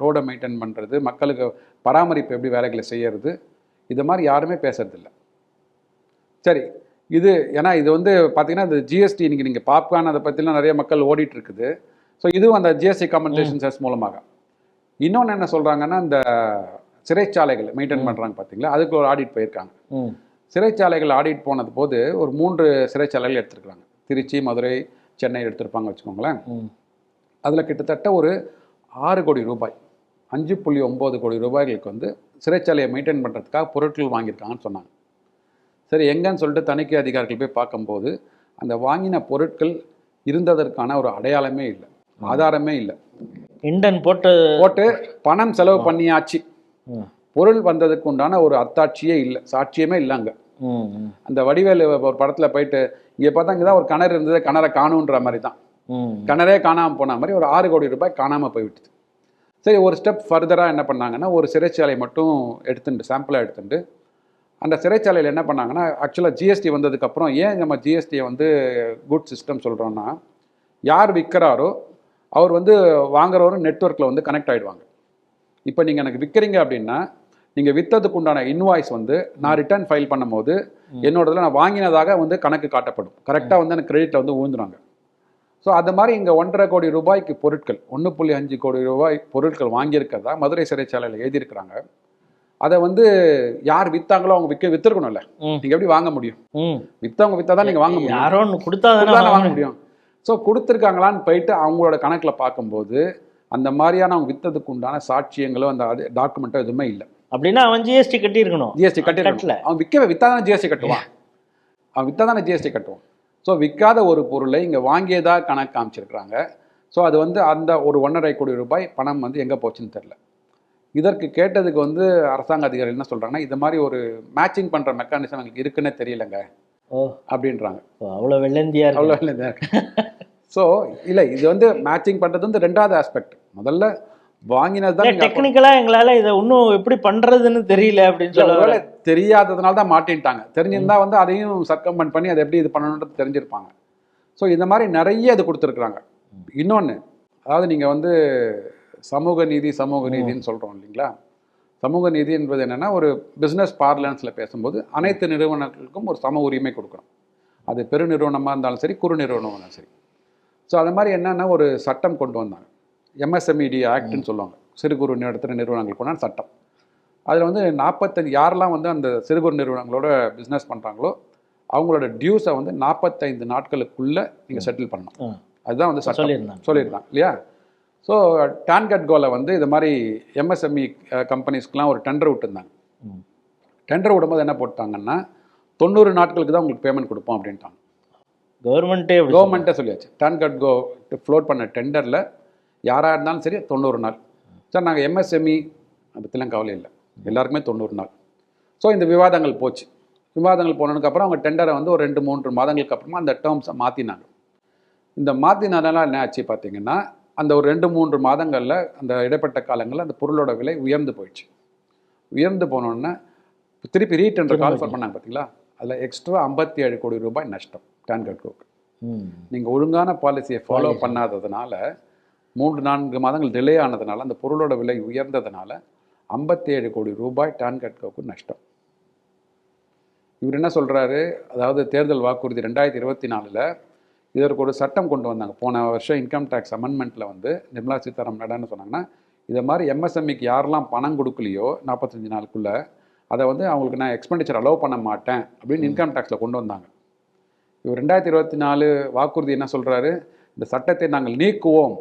ரோடை மெயின்டைன் பண்ணுறது மக்களுக்கு பராமரிப்பு எப்படி வேலைகளை செய்யறது? இது மாதிரி யாருமே பேசுறதில்ல. சரி இது ஏன்னா இது வந்து பார்த்தீங்கன்னா இந்த ஜிஎஸ்டி இன்னைக்கு நீங்கள் பாப்கார்ன் அதை பற்றிலாம் நிறைய மக்கள் ஓடிட்டு இருக்குது ஸோ இதுவும் அந்த ஜிஎஸ்டி காம்பன்சேஷன் செஸ் மூலமாக. இன்னொன்று என்ன சொல்கிறாங்கன்னா இந்த சிறைச்சாலைகள் மெயின்டைன் பண்ணுறாங்க பார்த்தீங்களா அதுக்கு ஒரு ஆடிட் போயிருக்காங்க. சிறைச்சாலைகள் ஆடிட் போனது போது ஒரு மூன்று சிறைச்சாலைகள் எடுத்திருக்காங்க திருச்சி மதுரை சென்னை எடுத்திருப்பாங்க வச்சுக்கோங்களேன். அதில் கிட்டத்தட்ட ஒரு ஆறு கோடி ரூபாய் அஞ்சு புள்ளி ஒம்பது கோடி ரூபாய்களுக்கு வந்து சிறைச்சாலையை மெயின்டைன் பண்ணுறதுக்காக பொருட்கள் வாங்கியிருக்காங்கன்னு சொன்னாங்க. சரி எங்கன்னு சொல்லிட்டு தணிக்கை அதிகாரிகள் போய் பார்க்கும்போது அந்த வாங்கின பொருட்கள் இருந்ததற்கான ஒரு அடையாளமே இல்லை. ஆதாரமே இல்லை. இண்டன் போட்டு போட்டு பணம் செலவு பண்ணியாச்சு. பொருள் வந்ததுக்கு உண்டான ஒரு அத்தாட்சியே இல்லை. சாட்சியமே இல்லை அங்கே. ம் ம். அந்த வடிவேலு ஒரு படத்துல போயிட்டு இங்க பார்த்தா இங்கே தான் ஒரு கிணறு இருந்தது கிணறை காணுன்ற மாதிரி தான் கிணறே காணாமல் போன மாதிரி ஒரு ஆறு கோடி ரூபாய் காணாமல் போய்விட்டுது. சரி ஒரு ஸ்டெப் ஃபர்தராக என்ன பண்ணாங்கன்னா ஒரு சிறைச்சாலை மட்டும் எடுத்துட்டு சாம்பிளாக எடுத்துட்டு அந்த சிறைச்சாலையில் என்ன பண்ணாங்கன்னா ஆக்சுவலாக ஜிஎஸ்டி வந்ததுக்கப்புறம் ஏன் நம்ம ஜிஎஸ்டியை வந்து குட் சிஸ்டம் சொல்கிறோன்னா யார் விற்கிறாரோ அவர் வந்து வாங்குறவரும் நெட்வொர்க்கில் வந்து கனெக்ட் ஆகிடுவாங்க இப்போ நீங்கள் எனக்கு விற்கிறீங்க அப்படின்னா நீங்கள் விற்றதுக்கு உண்டான இன்வாய்ஸ் வந்து நான் ரிட்டர்ன் ஃபைல் பண்ணும்போது என்னோடதுல நான் வாங்கினதாக வந்து கணக்கு காட்டப்படும். கரெக்டாக வந்து எனக்கு கிரெடிட்டில் வந்து ஊந்துறாங்க ஸோ அது மாதிரி இங்கே ஒன்றரை கோடி ரூபாய்க்கு பொருட்கள் ஒன்று புள்ளி அஞ்சு கோடி ரூபாய் பொருட்கள் வாங்கியிருக்கிறதா மதுரை சிறைச்சாலையில் எழுதியிருக்கிறாங்க. அதை வந்து யார் விற்றாங்களோ அவங்க விற்க விற்றுருக்கணும்ல ம். நீங்கள் எப்படி வாங்க முடியும்? ம். விற்றவங்க விற்றா தான் நீங்கள் வாங்க முடியும். யாரோ ஒன்று கொடுத்தா வாங்க முடியும். ஸோ கொடுத்துருக்காங்களான்னு போயிட்டு அவங்களோட கணக்கில் பார்க்கும்போது அந்த மாதிரியான அவங்க விற்றதுக்கு உண்டான சாட்சியங்களோ அந்த அது டாக்குமெண்ட்டோ எதுவுமே இல்லை. அப்படின்னா அவன் ஜிஎஸ்டி கட்டியிருக்கணும். ஜிஎஸ்டி கட்டல. கட்டிடலாம் அவன் விற்க விற்றா தானே ஜிஎஸ்டி கட்டுவான். அவன் விற்றா தானே ஜிஎஸ்டி கட்டுவான். ஸோ விற்காத ஒரு பொருளை இங்கே வாங்கியதா கணக்கு காமிச்சிருக்கிறாங்க. ஸோ அது வந்து அந்த ஒரு ஒன்றரை கோடி ரூபாய் பணம் வந்து எங்கே போச்சுன்னு தெரில இதற்கு கேட்டதுக்கு வந்து அரசாங்க அதிகாரிகள் என்ன சொல்கிறாங்கன்னா இது மாதிரி ஒரு மேட்சிங் பண்ணுற மெக்கானிசம் எங்களுக்கு இருக்குன்னே தெரியலங்க. ஓ. அப்படின்றாங்க. அவ்வளோ வெள்ளந்தியா இருக்கு. அவ்வளோ இல்லை ஸோ இல்லை இது வந்து மேட்சிங் பண்ணுறது வந்து ரெண்டாவது ஆஸ்பெக்ட் முதல்ல வாங்கினது தான் நீங்க டெக்னிக்கலா எங்களால இதை இன்னும் எப்படி பண்றதுன்னு தெரியல அப்படின்னு சொல்ல தெரியாததுனால தான் மாட்டின்ட்டாங்க. தெரிஞ்சிருந்தா வந்து அதையும் சர்க்கம்பன் பண்ணி அதை எப்படி இது பண்ணணுன்றது தெரிஞ்சிருப்பாங்க. ஸோ இந்த மாதிரி நிறைய இது கொடுத்துருக்குறாங்க. இன்னொன்று அதாவது நீங்கள் வந்து சமூக நீதி சமூக நீதின்னு சொல்கிறோம் இல்லைங்களா? சமூக நீதி என்பது என்னென்னா ஒரு பிஸ்னஸ் பார்லன்ஸில் பேசும்போது அனைத்து நிறுவனங்களுக்கும் ஒரு சம உரிமை கொடுக்கணும். அது பெரு நிறுவனமாக இருந்தாலும் சரி குறு நிறுவனமாக இருந்தாலும் சரி. ஸோ அது மாதிரி என்னென்னா ஒரு சட்டம் கொண்டு வந்தாங்க. எம்எஸ்எம்இடி ஆக்ட்னு சொல்லுவாங்க. சிறு குறு நடத்துகிற நிறுவனங்கள் கொண்டான சட்டம். அதில் வந்து நாற்பத்தஞ்சு யாரெல்லாம் வந்து அந்த சிறு குறு நிறுவனங்களோட பிஸ்னஸ் பண்ணுறாங்களோ அவங்களோட டியூஸை வந்து நாற்பத்தைந்து நாட்களுக்குள்ளே நீங்கள் செட்டில் பண்ணணும். அதுதான் வந்து சட்டம். சொல்லியிருந்தாங்க இல்லையா? ஸோ டான்கட்கோல வந்து இது மாதிரி எம்எஸ்எம்இ கம்பெனிஸ்க்குலாம் ஒரு டெண்டர் விட்டுருந்தாங்க. டெண்டர் விடும்போது என்ன போட்டாங்கன்னா தொண்ணூறு நாட்களுக்கு தான் உங்களுக்கு பேமெண்ட் கொடுப்போம் அப்படின்ட்டாங்க. கவர்மெண்ட்டே கவர்மெண்ட்டே சொல்லியாச்சு. டான்கட்கோ ஃப்ளோட் பண்ண டெண்டரில் யாராக இருந்தாலும் சரி தொண்ணூறு நாள். சார் நாங்கள் எம்எஸ்எம்இ அதை பற்றிலாம் கவலை இல்லை. எல்லாருக்குமே தொண்ணூறு நாள். ஸோ இந்த விவாதங்கள் போச்சு. விவாதங்கள் போனதுக்கப்புறம் அவங்க டெண்டரை வந்து ஒரு ரெண்டு மூன்று மாதங்களுக்கு அப்புறமா அந்த டேர்ம்ஸை மாற்றினாங்க இந்த மாற்றினால என்ன ஆச்சு பார்த்தீங்கன்னா அந்த ஒரு ரெண்டு மூன்று மாதங்களில் அந்த இடைப்பட்ட காலங்களில் அந்த பொருளோட விலை உயர்ந்து போயிடுச்சு. உயர்ந்து போனோன்னே திருப்பி ரீடெண்டர் கால் ஃபார் பண்ணாங்க பார்த்தீங்களா அதில் எக்ஸ்ட்ரா ஐம்பத்தி ஏழு கோடி ரூபாய் நஷ்டம் டான்கட்கோக்கு ம். நீங்கள் ஒழுங்கான பாலிசியை ஃபாலோ பண்ணாததுனால மூன்று நான்கு மாதங்கள் டிலே ஆனதுனால அந்த பொருளோட விலை உயர்ந்ததுனால ஐம்பத்தி ஏழு கோடி ரூபாய் டான்கட்கோக்கு நஷ்டம். இவர் என்ன சொல்றாரு? அதாவது தேர்தல் வாக்குறுதி ரெண்டாயிரத்தி இருபத்தி நாலில் இதற்கு ஒரு சட்டம் கொண்டு வந்தாங்க. போன வருஷம் இன்கம் டேக்ஸ் அமெண்ட்மெண்ட்டில் வந்து நிர்மலா சீதாராமன் என்ன சொன்னாங்கன்னா இதை மாதிரி எம்எஸ்எம்இக்கு யாரெல்லாம் பணம் கொடுக்கலையோ நாற்பத்தஞ்சு நாளுக்குள்ள அதை வந்து அவங்களுக்கு நான் எக்ஸ்பெண்டிச்சர் அலோவ் பண்ண மாட்டேன் அப்படின்னு இன்கம் டேக்ஸில் கொண்டு வந்தாங்க. இவர் ரெண்டாயிரத்தி இருபத்தி நாலு வாக்குறுதி என்ன சொல்றாரு? இந்த சட்டத்தை நாங்கள் நீக்குவோம்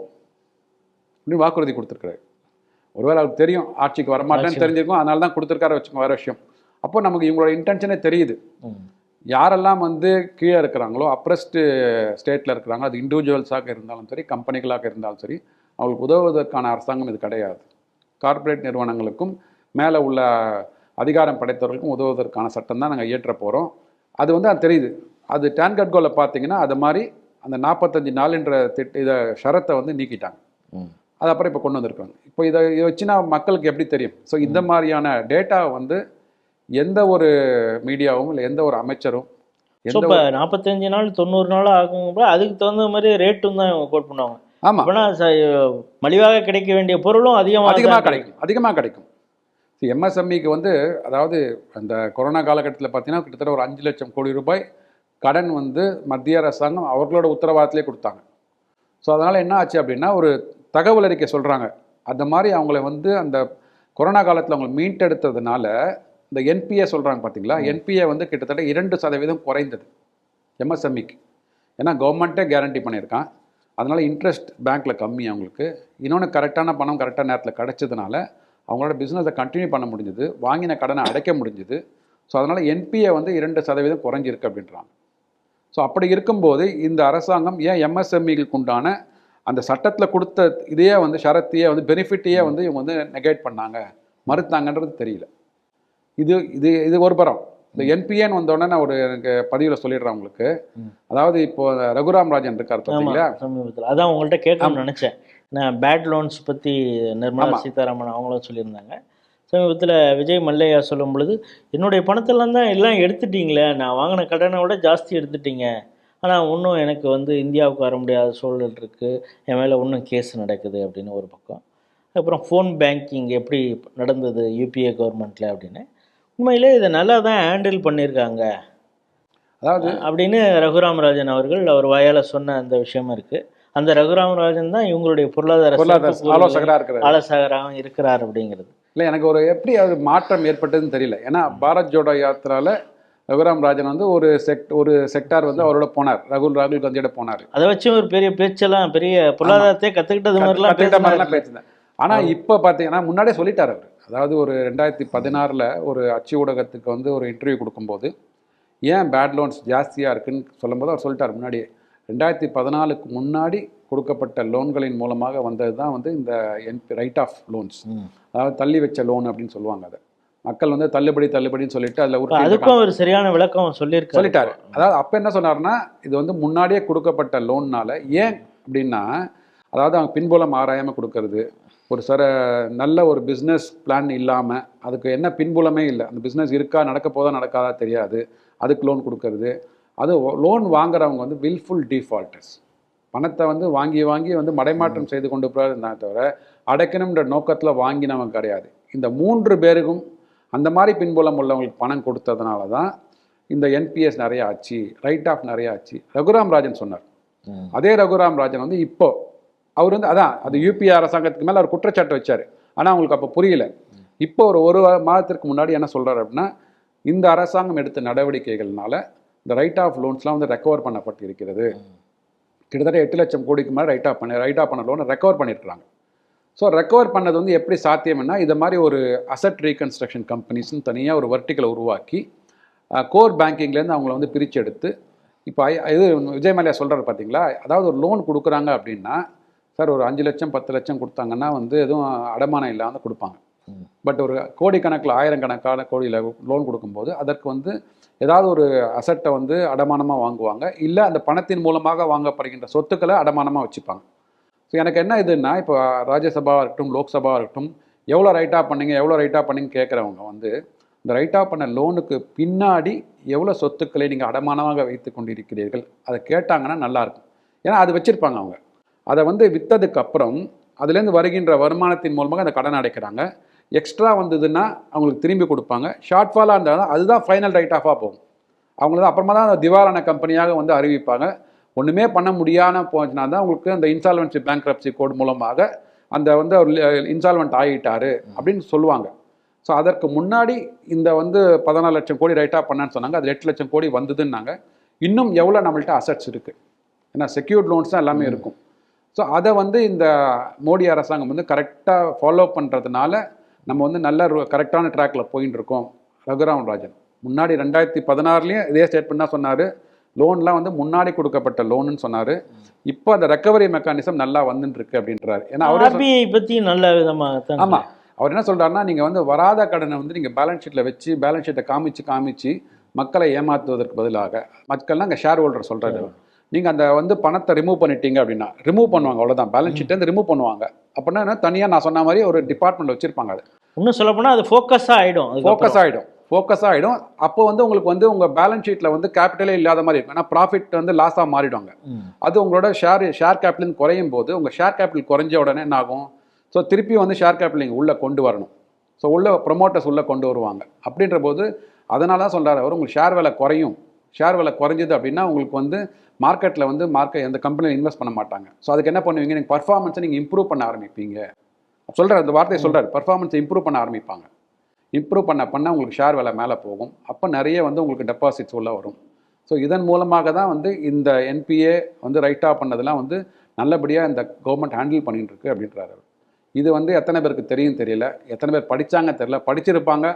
அப்படின்னு வாக்குறுதி கொடுத்துருக்காரு ஒருவேளை அவருக்கு தெரியும் ஆட்சிக்கு வரமாட்டேன்னு தெரிஞ்சிருக்கும் அதனால தான் கொடுத்துருக்காரு வச்சுக்கோங்க வேற விஷயம். அப்போ நமக்கு இவங்களோட இன்டென்ஷனே தெரியுது. யாரெல்லாம் வந்து கீழே இருக்கிறாங்களோ அப்ரஸ்டு ஸ்டேட்டில் இருக்கிறாங்க அது இண்டிவிஜுவல்ஸாக இருந்தாலும் சரி கம்பெனிகளாக இருந்தாலும் சரி அவங்களுக்கு உதவுவதற்கான அரசாங்கம் இது கிடையாது. கார்ப்பரேட் நிறுவனங்களுக்கும் மேலே உள்ள அதிகாரம் படைத்தவர்களுக்கும் உதவுவதற்கான சட்டம் தான் நாங்கள் இயற்ற போகிறோம் அது வந்து அது தெரியுது. அது டான்கட்கோவில் பார்த்தீங்கன்னா அது மாதிரி அந்த நாற்பத்தஞ்சு நாளுன்ற திட்ட இதை ஷரத்தை வந்து நீக்கிட்டாங்க. அது அப்புறம் இப்போ கொண்டு வந்திருக்காங்க. இப்போ இதை இதை வச்சுனா மக்களுக்கு எப்படி தெரியும்? ஸோ இந்த மாதிரியான டேட்டா வந்து எந்த ஒரு மீடியாவும் இல்லை எந்த ஒரு அமைச்சரும் இப்போ நாற்பத்தஞ்சு நாள் தொண்ணூறு நாள் ஆகுங்க அதுக்கு தகுந்த மாதிரி ரேட்டும் தான் இவங்க கோட் பண்ணுவாங்க. ஆமாம் அப்போனா மலிவாக கிடைக்க வேண்டிய பொருளும் அதிகமாக அதிகமாக கிடைக்கும் அதிகமாக கிடைக்கும். எம்எஸ்எம்இக்கு வந்து அதாவது அந்த கொரோனா காலகட்டத்தில் பார்த்தீங்கன்னா கிட்டத்தட்ட ஒரு அஞ்சு லட்சம் கோடி ரூபாய் கடன் வந்து மத்திய அரசாங்கம் அவர்களோட உத்தரவாதத்திலே கொடுத்தாங்க. ஸோ அதனால் என்ன ஆச்சு அப்படின்னா ஒரு தகவல் அறிக்கை சொல்கிறாங்க அந்த மாதிரி அவங்கள வந்து அந்த கொரோனா காலத்தில் அவங்களை மீட்டெடுத்ததுனால இந்த என்பிஏ சொல்கிறாங்க பார்த்தீங்களா என்பிஏ வந்து கிட்டத்தட்ட இரண்டு சதவீதம் குறைந்தது. எம்எஸ்எம்இக்கு ஏன்னா கவர்மெண்ட்டே கேரண்டி பண்ணியிருக்கான். அதனால் இன்ட்ரெஸ்ட் பேங்க்கில் கம்மி அவங்களுக்கு. இன்னொன்று கரெக்டான பணம் கரெக்டான நேரத்தில் கிடைச்சதுனால அவங்களோட பிஸ்னஸை கண்டினியூ பண்ண முடிஞ்சது. வாங்கின கடனை அடைக்க முடிஞ்சுது. ஸோ அதனால் என்பிஏ வந்து இரண்டு சதவீதம் குறைஞ்சிருக்கு அப்படின்றாங்க. ஸோ அப்படி இருக்கும்போது இந்த அரசாங்கம் ஏன் எம்எஸ்எம்இகளுக்கு உண்டான அந்த சட்டத்தில் கொடுத்த இதையே வந்து ஷரத்தையே வந்து பெனிஃபிட்டையே வந்து இவங்க வந்து நெகேட் பண்ணாங்க மறுத்தாங்கன்றது தெரியல. இது இது இது ஒரு புறம் இந்த என்பிஏன்னு வந்தோடனே நான் ஒரு எனக்கு பதிவில் சொல்லிடுறேன் உங்களுக்கு. அதாவது இப்போ ராகுராம் ராஜன் இருக்கார் பார்த்தீங்களா சமீபத்தில். அதான் உங்கள்கிட்ட கேட்கணும்னு நினச்சேன். நான் பேட் லோன்ஸ் பற்றி நிர்மலா. சீதாராமன் அவங்களும் சொல்லியிருந்தாங்க. சமீபத்தில் விஜய் மல்லையா சொல்லும் பொழுது என்னுடைய பணத்தெல்லாம் தான் எல்லாம் எடுத்துட்டீங்களே. நான் வாங்கின கடனை விட ஜாஸ்தி எடுத்துட்டீங்க. ஆனால் இன்னும் எனக்கு வந்து இந்தியாவுக்கு வர முடியாத சூழல் இருக்குது என் மேலே இன்னும் கேஸ் நடக்குது அப்படின்னு ஒரு பக்கம். அப்புறம் ஃபோன் பேங்கிங் எப்படி நடந்தது? யூபிஏ கவர்மெண்ட்டில் அப்படின்னு. உண்மையிலே இதை நல்லா தான் ஹேண்டில் பண்ணியிருக்காங்க. அதாவது அப்படின்னு ரகுராம் ராஜன் அவர்கள் அவர் வாயால் சொன்ன அந்த விஷயமும் இருக்குது அந்த ரகுராம் ராஜன் தான் இவங்களுடைய பொருளாதார ஆலோசகராக இருக்கிறார். ஆலோசகராகவும் இருக்கிறார் அப்படிங்கிறது. இல்லை எனக்கு ஒரு எப்படி அது மாற்றம் ஏற்பட்டதுன்னு தெரியல. ஏன்னா பாரத் ஜோடோ யாத்திரால ரகுராம் ராஜன் வந்து ஒரு செக்ட் ஒரு செக்டார் வந்து அவரோட போனார். ரகுல் ராகுல் காந்தியோட போனார். அதை வச்சு ஒரு பெரிய பேச்செல்லாம் பெரிய பொருளாதாரத்தை கற்றுக்கிட்டது மாதிரிலாம். பேசினேன் ஆனா இப்போ பார்த்தீங்கன்னா முன்னாடியே சொல்லிட்டார் அவர். அதாவது ஒரு ரெண்டாயிரத்தி பதினாறில் ஒரு அச்சு ஊடகத்துக்கு வந்து ஒரு இன்டர்வியூ கொடுக்கும்போது ஏன் பேட் லோன்ஸ் ஜாஸ்தியாக இருக்குன்னு சொல்லும்போது அவர் சொல்லிட்டார் முன்னாடியே ரெண்டாயிரத்தி பதினாலுக்கு முன்னாடி கொடுக்கப்பட்ட லோன்களின் மூலமாக வந்தது தான் வந்து இந்த என்பி ரைட் ஆஃப் லோன்ஸ். அதாவது தள்ளி வச்ச லோன் அப்படின்னு சொல்லுவாங்க அதை. மக்கள் வந்து தள்ளுபடி தள்ளுபடின்னு சொல்லிட்டு அதில் இப்ப அதுக்கும் ஒரு சரியான விளக்கம் சொல்லியிருக்காரு. சொல்லிட்டாரு. அதாவது அப்போ என்ன சொன்னார்னா இது வந்து முன்னாடியே கொடுக்கப்பட்ட லோன்னால ஏன் அப்படின்னா அதாவது அவங்க பின்புலம் ஆராயாமல் கொடுக்கறது ஒரு சில நல்ல ஒரு பிஸ்னஸ் பிளான் இல்லாமல் அதுக்கு என்ன பின்புலமே இல்லை. அந்த பிஸ்னஸ் இருக்கா நடக்க போதா நடக்காதா தெரியாது. அதுக்கு லோன் கொடுக்கறது. அது லோன் வாங்குறவங்க வந்து வில்ஃபுல் டிஃபால்ட்டர்ஸ் பணத்தை வந்து வாங்கி வாங்கி வந்து மடைமாற்றம் செய்து கொண்டு போகிறதா தவிர அடைக்கணுன்ற நோக்கத்தில் வாங்கினவங்க கிடையாது. இந்த மூன்று பேருக்கும் அந்த மாதிரி பின்புலம் உள்ளவங்களுக்கு பணம் கொடுத்ததுனால தான் இந்த என்பிஎஸ் நிறைய ஆச்சு ரைட் ஆஃப் நிறைய ஆச்சு. ரகுராம் ராஜன் சொன்னார். அதே ரகுராம் ராஜன் வந்து இப்போ அவர் வந்து அதான் அது யூபிஏ அரசாங்கத்துக்கு மேலே அவர் குற்றச்சாட்டு வச்சார். ஆனால் அவங்களுக்கு அப்போ புரியல. இப்போ ஒரு ஒரு மாதத்திற்கு முன்னாடி என்ன சொல்கிறார் அப்படின்னா இந்த அரசாங்கம் எடுத்த நடவடிக்கைகள்னால இந்த ரைட் ஆஃப் லோன்ஸ்லாம் வந்து ரெக்கவர் பண்ணப்பட்டு இருக்கிறது கிட்டத்தட்ட எட்டு லட்சம் கோடிக்கு மேலே ரைட் ஆஃப் பண்ணி ரைட் ஆஃப் பண்ண லோனை ரெக்கவர் பண்ணியிருக்கிறாங்க ஸோ ரெக்கவர் பண்ணது வந்து எப்படி சாத்தியம்னா இது மாதிரி ஒரு அசட் ரீகன்ஸ்ட்ரக்ஷன் கம்பெனிஸ்னு தனியாக ஒரு வர்டிக்கலை உருவாக்கி கோர் பேங்கிங்லேருந்து அவங்கள வந்து பிரித்து எடுத்து இப்போ இது விஜய் மல்லையா சொல்கிறார் பார்த்தீங்களா அதாவது ஒரு லோன் கொடுக்குறாங்க அப்படின்னா சார் ஒரு அஞ்சு லட்சம் பத்து லட்சம் கொடுத்தாங்கன்னா வந்து எதுவும் அடமானம் இல்லாமல் கொடுப்பாங்க. பட் ஒரு கோடிக்கணக்கில் ஆயிரக்கணக்கான கோடியில் லோன் கொடுக்கும்போது அதற்கு வந்து ஏதாவது ஒரு அசட்டை வந்து அடமானமாக வாங்குவாங்க. இல்லை அந்த பணத்தின் மூலமாக வாங்கப்படுகின்ற சொத்துக்களை அடமானமாக வச்சுப்பாங்க. ஸோ எனக்கு என்ன இதுன்னா இப்போ ராஜ்யசபாவாக இருக்கட்டும் லோக்சபாவாக இருக்கட்டும் எவ்வளோ ரைட்டாக பண்ணீங்க எவ்வளோ ரைட்டாக பண்ணீங்க கேட்குறவங்க வந்து இந்த ரைட்டாக பண்ண லோனுக்கு பின்னாடி எவ்வளோ சொத்துக்களை நீங்கள் அடமானமாக வைத்து கொண்டிருக்கிறீர்கள் அதை கேட்டாங்கன்னா நல்லாயிருக்கும் ஏன்னா அது வச்சுருப்பாங்க அவங்க. அதை வந்து விற்றதுக்கு அப்புறம் அதுலேருந்து வருகின்ற வருமானத்தின் மூலமாக அந்த கடன் அடைக்கிறாங்க. எக்ஸ்ட்ரா வந்ததுன்னா அவங்களுக்கு திரும்பி கொடுப்பாங்க. ஷார்ட் ஃபாலாக இருந்தால் அதுதான் ஃபைனல் ரைட் ஆஃபாக போகும். அவங்கள தான் அப்புறமா தான் அந்த திவாலான கம்பெனியாக வந்து அறிவிப்பாங்க. ஒன்றுமே பண்ண முடியாமல் போச்சுன்னா தான் உங்களுக்கு அந்த இன்சால்வன்சி பேங்க்ரப்சி கோட் மூலமாக அந்த வந்து அவர் இன்சால்வெண்ட் ஆகிட்டாரு அப்படின்னு சொல்லுவாங்க. ஸோ அதற்கு முன்னாடி இந்த வந்து பதினாலு லட்சம் கோடி ரைட்டாக பண்ணான்னு சொன்னாங்க. அது எட்டு லட்சம் கோடி வந்ததுன்னாங்க. இன்னும் எவ்வளோ நம்மள்ட்ட அசட்ஸ் இருக்குது ஏன்னா செக்யூர்ட் லோன்ஸ் தான் எல்லாமே இருக்கும். ஸோ அதை வந்து இந்த மோடி அரசாங்கம் வந்து கரெக்டாக ஃபாலோ பண்ணுறதுனால நம்ம வந்து நல்ல கரெக்டான ட்ராக்ல போயின்னு இருக்கோம் ரகுராம் ராஜன். முன்னாடி ரெண்டாயிரத்தி பதினாறுலேயும் இதே ஸ்டேட்மெண்ட் தான் சொன்னார். லோன்லாம் வந்து முன்னாடி கொடுக்கப்பட்ட லோனுன்னு சொன்னார். இப்போ அந்த ரெக்கவரி மெக்கானிசம் நல்லா வந்துட்டு இருக்கு அப்படின்றாரு. ஏன்னா அவரே ஆர்பிஐ பத்தி நல்ல விதமாக ஆமா. அவர் என்ன சொல்றாருன்னா நீங்க வந்து வராத கடனை வந்து நீங்க பேலன்ஸ் ஷீட்ல வச்சு பேலன்ஸ் ஷீட்டை காமிச்சு காமிச்சு மக்களை ஏமாத்துவதற்கு பதிலாக மக்கள்லாம் அங்கே ஷேர் ஹோல்டர் சொல்றாரு. நீங்க அந்த வந்து பணத்தை ரிமூவ் பண்ணிட்டீங்க அப்படின்னா ரிமூவ் பண்ணுவாங்க அவ்வளவுதான். பேலன்ஸ் ஷீட்டை ரிமூவ் பண்ணுவாங்க. அப்படின்னா என்ன, தனியா நான் சொன்ன மாதிரி ஒரு டிபார்ட்மெண்ட் வச்சிருப்பாங்க அது. இன்னும் சொல்ல போனா அது ஃபோக்கஸாக ஆயிடும் ஃபோக்கஸ் ஆகிடும் ஃபோக்கஸ் ஆகிடும் அப்போ வந்து உங்களுக்கு வந்து உங்க பேலன்ஸ் ஷீட்ல வந்து கேபிட்டலே இல்லாத மாதிரி இருக்கும். ஏன்னா ப்ராஃபிட் வந்து லாஸாக மாறிடுவாங்க. அது உங்களோட ஷேர் ஷேர் கேபிட்டல் குறையும் போது உங்கள் ஷேர் கேபிட்டல் குறைஞ்ச உடனே என்ன ஆகும்? ஸோ திருப்பி வந்து ஷேர் கேபிட்டல் நீங்கள் உள்ளே கொண்டு வரணும். ஸோ உள்ள ப்ரொமோட்டர்ஸ் உள்ளே கொண்டு வருவாங்க. அப்படின்ற போது அதனால தான் சொல்கிறாரு அவர் உங்களுக்கு ஷேர் விலை குறையும். ஷேர் விலை குறைஞ்சது அப்படின்னா உங்களுக்கு வந்து மார்க்கெட்டில் வந்து மார்க்கெட் எந்த கம்பெனியில் இன்வெஸ்ட் பண்ண மாட்டாங்க. ஸோ அதுக்கு என்ன பண்ணுவீங்க? நீங்கள் பர்ஃபார்மன்ஸை நீங்கள் இம்ப்ரூவ் பண்ண ஆரம்பிப்பீங்க. சொல்கிறார் அந்த வார்த்தையை சொல்கிறார் பர்ஃபார்மன்ஸை இம்ப்ரூவ் பண்ண ஆரம்பிப்பாங்க. இம்ப்ரூவ் பண்ண பண்ண உங்களுக்கு ஷேர் விலை மேலே போகும். அப்போ நிறைய வந்து உங்களுக்கு டெபாசிட்ஸ் உள்ள வரும். ஸோ இதன் மூலமாக தான் வந்து இந்த என்பிஏ வந்து ரைட்டாக பண்ணதெல்லாம் வந்து நல்லபடியாக இந்த கவர்மெண்ட் ஹேண்டில் பண்ணிட்டு இருக்கு அப்படின்றாரு. இது வந்து எத்தனை பேருக்கு தெரியும் தெரியல. எத்தனை பேர் படிச்சாங்க தெரியல. படிச்சிருப்பாங்க.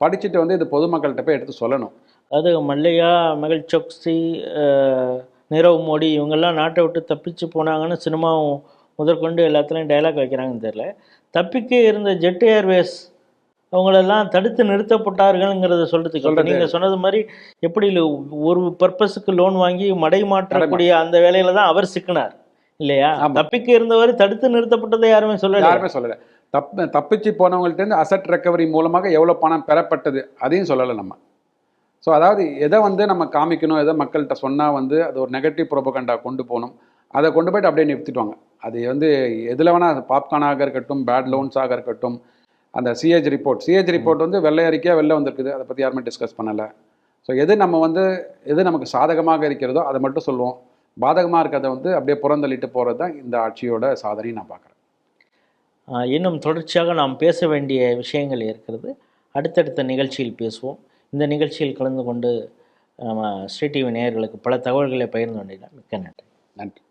படிச்சுட்டு வந்து இது பொதுமக்கள்கிட்ட போய் எடுத்து சொல்லணும். அது மல்லையா மெகல் சோக்சி அஹ், நீரவ் மோடி இவங்கெல்லாம் நாட்டை விட்டு தப்பிச்சு போனாங்கன்னு சினிமாவும் முதற்கொண்டு எல்லாத்துலேயும் டைலாக் வைக்கிறாங்கன்னு தெரியல. தப்பிக்க இருந்த ஜெட் ஏர்வேஸ் அவங்களெல்லாம் தடுத்து நிறுத்தப்பட்டார்கள்ங்கிறத சொல்றதுக்கு அப்ப சொல்றது. நீங்க சொன்னது மாதிரி எப்படி ஒரு பர்பஸுக்கு லோன் வாங்கி மடை மாற்றக்கூடிய அந்த வேலையில தான் அவர் சிக்கினார். இல்லையா. தப்பிக்க இருந்தவர் தடுத்து நிறுத்தப்பட்டதை யாருமே சொல்லல. யாருமே சொல்லலை. தப்பு தப்பிச்சு போனவங்கள்ட்ட இருந்து அசட் ரெக்கவரி மூலமாக எவ்வளோ பணம் பெறப்பட்டது அதையும் சொல்லலை நம்ம. ஸோ அதாவது எதை வந்து நம்ம காமிக்கணும் எதை மக்கள்கிட்ட சொன்னால் வந்து அது ஒரு நெகட்டிவ் ப்ரோபகண்டா கொண்டு போகணும். அதை கொண்டு போயிட்டு அப்படியே நிறுத்திடுவாங்க. அது வந்து எதில் வேணால் பாப்கார்னாக இருக்கட்டும் பேட் லோன்ஸாக இருக்கட்டும் அந்த சிஏஜ் ரிப்போர்ட் சிஏஜ் ரிப்போர்ட் வந்து வெள்ளை அறிக்கையாக வெளில வந்திருக்குது. அதை பற்றி யாருமே டிஸ்கஸ் பண்ணலை. ஸோ எது நம்ம வந்து எது நமக்கு சாதகமாக இருக்கிறதோ அதை மட்டும் சொல்லுவோம். பாதகமாக இருக்கிறத வந்து அப்படியே புறந்தள்ளிட்டு போகிறது தான் இந்த ஆட்சியோட சாதனையை நான் பார்க்குறேன். இன்னும் தொடர்ச்சியாக நாம் பேச வேண்டிய விஷயங்கள் இருக்கிறது. அடுத்தடுத்த நிகழ்ச்சியில் பேசுவோம். இந்த நிகழ்ச்சியில் கலந்து கொண்டு நம்ம ஸ்ரீ டிவி நேயர்களுக்கு பல தகவல்களை பகிர்ந்து கொண்டீர்கள். மிக்க நன்றி. நன்றி.